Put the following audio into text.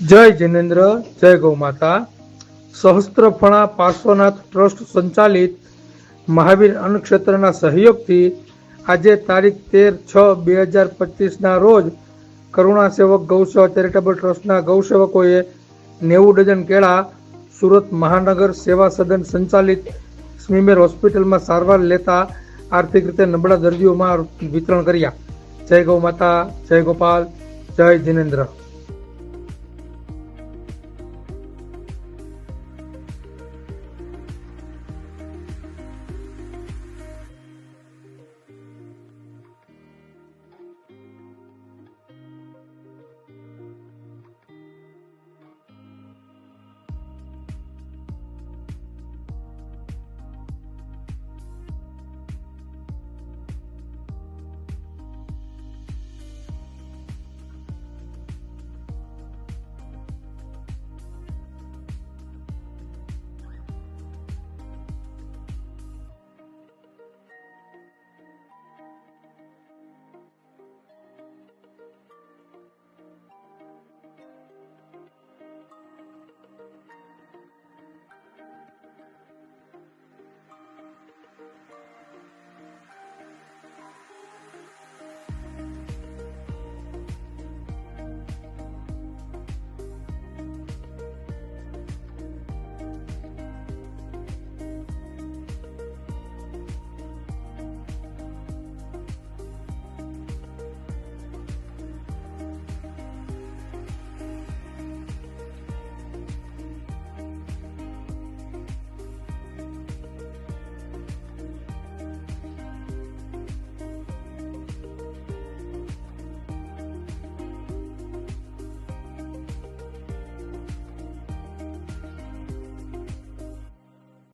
જય જિનેન્દ્ર, જય ગૌ માતા સહસ્ત્રફણા પાર્શ્વનાથ ટ્રસ્ટ સંચાલિત મહાવીર અન્નક્ષેત્રના સહયોગથી આજે તારીખ તેર છ બે હજાર પચીસના રોજ કરુણા સેવક ગૌસેવા ચેરિટેબલ ટ્રસ્ટના ગૌસેવકોએ નેવું ડઝન કેળા સુરત મહાનગર સેવા સદન સંચાલિત સ્મીમેર હોસ્પિટલમાં સારવાર લેતા આર્થિક રીતે નબળા દર્દીઓમાં વિતરણ કર્યા. જય ગૌ માતા જય ગોપાલ, જય જિનેન્દ્ર.